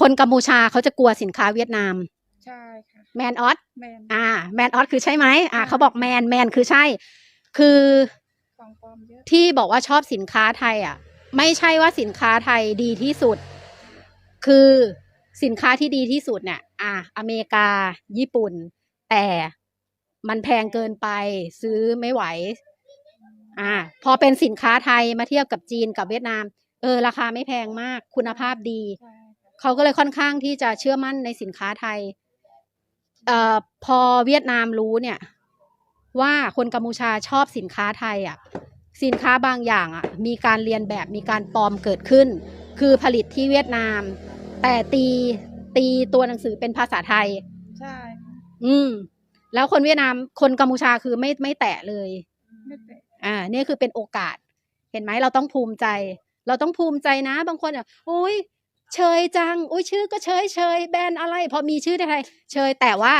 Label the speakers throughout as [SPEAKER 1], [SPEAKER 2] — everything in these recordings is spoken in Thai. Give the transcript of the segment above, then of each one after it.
[SPEAKER 1] คนกัมพูชาเขาจะกลัวสินค้าเวียดนาม
[SPEAKER 2] ใช่ค่ะ
[SPEAKER 1] แมนออส
[SPEAKER 2] แมน
[SPEAKER 1] อ่าแมนออสคือใช่ไหมอ่า
[SPEAKER 2] ใช่
[SPEAKER 1] เขาบอกแมนแมนคือใช่ คือ
[SPEAKER 2] ของปลอมเยอะ
[SPEAKER 1] ที่บอกว่าชอบสินค้าไทยอะ ไม่ใช่ว่าสินค้าไทยดีที่สุด คือสินค้าที่ดีที่สุดเนี่ย อะอเมริกา ญี่ปุ่น แต่มันแพงเกินไปซื้อไม่ไหว อ่า พอเป็นสินค้าไทยมาเทียบกับจีนกับเวียดนาม เออ ราคาไม่แพงมาก คุณภาพดี
[SPEAKER 2] ใช่ค่ะ
[SPEAKER 1] เขาก็เลยค่อนข้างที่จะเชื่อมั่นในสินค้าไทยเอ่อพอเวียดนามรู้เนี่ย ว่าคนกัมพูชาชอบสินค้าไทยอะสินค้าบางอย่างอะมีการเรียนแบบมีการปลอมเกิดขึ้น คือผลิตที่เวียดนาม แต่ตีตีตัวหนังสือเป็นภาษาไทย
[SPEAKER 2] ใช่ค่ะ
[SPEAKER 1] อืม แล้วคนเวียดนามคนกัมพูชาคือไม่ไม่แตะเลย
[SPEAKER 2] ไม่เป็น
[SPEAKER 1] อ่านี่คือเป็นโอกาส เห็นไหมเราต้องภูมิใจ เราต้องภูมิใจนะ บางคนอะโอ้ย เชยจังโอ้ยชื่อก็เชยเชยแบรนด์อะไร พอมีชื่อไทยเชยแต่ว่า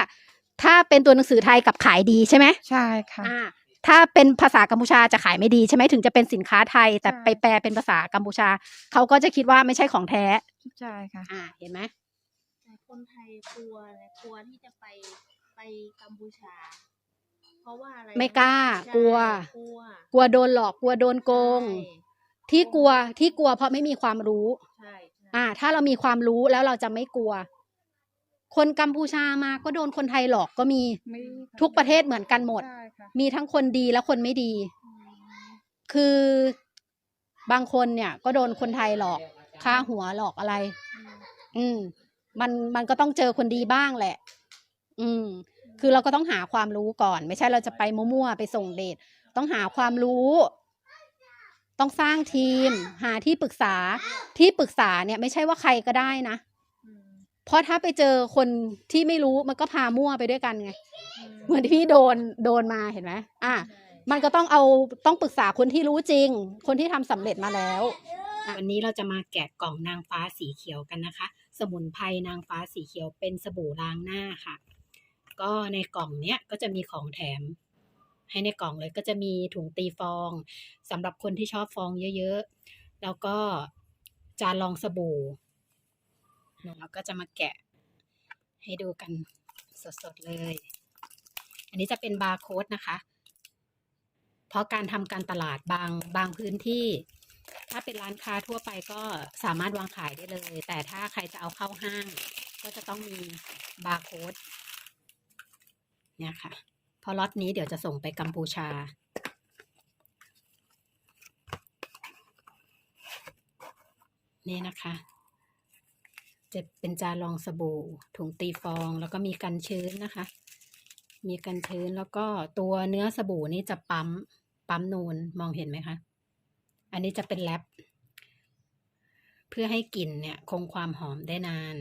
[SPEAKER 1] ถ้าเป็นตัวหนังสือไทยกับขายดีใช่ไหม
[SPEAKER 2] ใช่ค่ะ
[SPEAKER 1] อ่าถ้าเป็นภาษากัมพูชาจะขายไม่ดีใช่ไหมถึงจะเป็นสินค้าไทย แต่
[SPEAKER 2] ใช่
[SPEAKER 1] ไปแปลเป็นภาษากัมพูชา เขาก็จะคิดว่าไม่ใช่ของแท้
[SPEAKER 2] ใช่ค่ะ
[SPEAKER 1] อ่า เห็นไหม
[SPEAKER 3] แต่คนไทยกลัวนะกลัวที่จะไปไปกัมพูชา เพราะว่าอะไร
[SPEAKER 1] ไม่กล้า
[SPEAKER 3] ใช่
[SPEAKER 1] กลัว
[SPEAKER 3] กลัว
[SPEAKER 1] กลัวโดนหลอกกลัวโดนโกง
[SPEAKER 3] ใช่
[SPEAKER 1] ที่กลัวที่กลัวเพราะไม่มีความรู้
[SPEAKER 3] ใช่ใช่
[SPEAKER 1] อ่า ถ้าเรามีความรู้แล้วเราจะไม่กลัว คนกัมพูชามาก็โดนคนไทยหลอกก็มี
[SPEAKER 2] มีค่
[SPEAKER 1] ทุกประเทศเหมือนกันหมด
[SPEAKER 2] ใช่ค่ะ
[SPEAKER 1] มีทั้งคนดีและคนไม่ดี
[SPEAKER 3] อืม
[SPEAKER 1] คือบางคนเนี่ย ก็โดนคนไทยหลอกค่าหัวหลอกอะไร
[SPEAKER 3] อืม
[SPEAKER 1] อืม มันมันก็ต้องเจอคนดีบ้างแหละ อืม คือเราก็ต้องหาความรู้ก่อน ไม่ใช่เราจะไปมั่วๆไปส่งเดทต้องหาความรู้ ต้องสร้างทีม หาที่ปรึกษาที่ปรึกษาเนี่ยไม่ใช่ว่าใครก็ได้นะ
[SPEAKER 3] อืม
[SPEAKER 1] เพราะถ้าไปเจอคนที่ไม่รู้มันก็พามั่วไปด้วยกันไง
[SPEAKER 3] อืม
[SPEAKER 1] เหมือนที่พี่โดนโดนมาเห็นไหมอะ
[SPEAKER 3] ใช่
[SPEAKER 1] มันก็ต้องเอาต้องปรึกษาคนที่รู้จริง คนที่ทำสำเร็จมาแล้ว
[SPEAKER 4] วันนี้เราจะมาแกะกล่องนางฟ้าสีเขียวกันนะคะ สมุนไพรนางฟ้าสีเขียวเป็นสบู่ล้างหน้าค่ะ ก็ในกล่องเนี้ยก็จะมีของแถม ให้ในกล่องเลยก็จะมีถุงตีฟองสำหรับคนที่ชอบฟองเยอะๆ แล้วก็จานรองสบู่เราก็จะมาแกะให้ดูกันสดๆเลย อันนี้จะเป็นบาร์โค้ดนะคะ เพราะการทำการตลาดบางบางพื้นที่ ถ้าเป็นร้านค้าทั่วไปก็สามารถวางขายได้เลย แต่ถ้าใครจะเอาเข้าห้าง ก็จะต้องมีบาร์โค้ดเนี่ยค่ะ เพราะล็อตนี้เดี๋ยวจะส่งไปกัมพูชา นี่นะคะจะเป็นจานรองสบู่ถุงตีฟอง แล้วก็มีกันชื้นนะคะ มีกันชื้นแล้วก็ตัวเนื้อสบู่นี่จะปั๊ม ปั๊มนูนมองเห็นไหมคะ อันนี้จะเป็นแรปเพื่อให้กลิ่นเนี่ยคงความหอมได้นาน